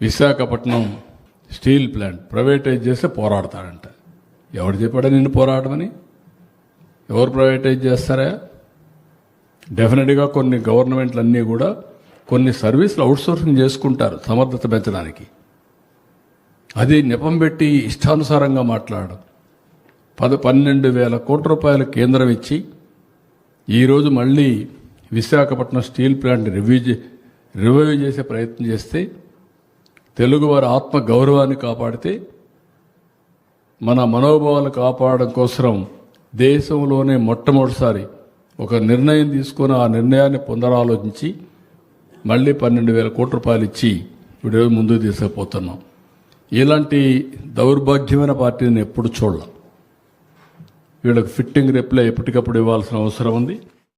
Visakhapatnam steel plant privatise చేస్తే పోరాడతాడంట. ఎవడు చెప్పాడా నిన్ను పోరాడమని? ఎవరు ప్రైవేటైజ్ చేస్తారా? డెఫినెట్గా కొన్ని గవర్నమెంట్లు అన్నీ కూడా కొన్ని సర్వీసులు అవుట్సోర్సింగ్ చేసుకుంటారు సమర్థత పెంచడానికి. అది నెపం పెట్టి ఇష్టానుసారంగా మాట్లాడడం పద పన్నెండు వేల కోట్ల రూపాయల కేంద్రం ఇచ్చి ఈరోజు మళ్ళీ Visakhapatnam steel plant review revive చేసే ప్రయత్నం చేస్తే తెలుగువారి ఆత్మ గౌరవాన్ని కాపాడితే మన మనోభావాలు కాపాడడం కోసం దేశంలోనే మొట్టమొదటిసారి ఒక నిర్ణయం తీసుకొని ఆ నిర్ణయాన్ని పునరాలోచించి మళ్ళీ పన్నెండు వేల కోట్ల రూపాయలు ఇచ్చి ఇప్పుడు ముందుకు తీసుకుపోతున్నాం. ఇలాంటి దౌర్భాగ్యమైన పార్టీని ఎప్పుడు చూడలేం. వీళ్ళకి ఫిట్టింగ్ రిప్లై ఎప్పటికప్పుడు ఇవ్వాల్సిన అవసరం ఉంది.